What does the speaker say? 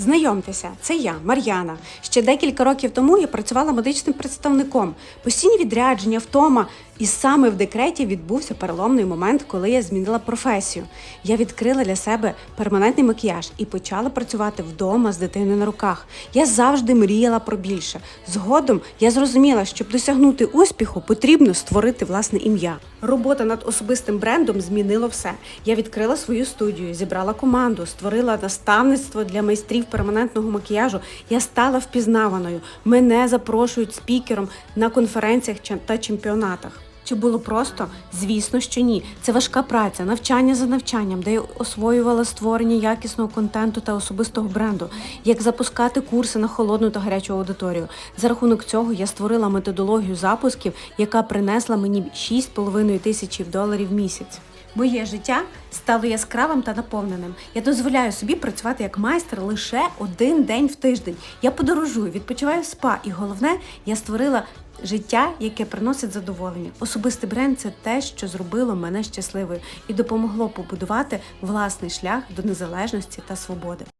Знайомтеся, це я, Мар'яна. Ще декілька років тому я працювала медичним представником. Постійні відрядження, втома. І саме в декреті відбувся переломний момент, коли я змінила професію. Я відкрила для себе перманентний макіяж і почала працювати вдома з дитиною на руках. Я завжди мріяла про більше. Згодом я зрозуміла, щоб досягнути успіху, потрібно створити власне ім'я. Робота над особистим брендом змінила все. Я відкрила свою студію, зібрала команду, створила наставництво для майстрів перманентного макіяжу. Я стала впізнаваною. Мене запрошують спікером на конференціях та чемпіонатах. Чи було просто? Звісно, що ні. Це важка праця, навчання за навчанням, де я освоювала створення якісного контенту та особистого бренду, як запускати курси на холодну та гарячу аудиторію. За рахунок цього я створила методологію запусків, яка принесла мені 6,5 тисячів доларів в місяць. Моє життя стало яскравим та наповненим. Я дозволяю собі працювати як майстер лише один день в тиждень. Я подорожую, відпочиваю в спа, і головне, я створила життя, яке приносить задоволення. Особистий бренд це те, що зробило мене щасливою і допомогло побудувати власний шлях до незалежності та свободи.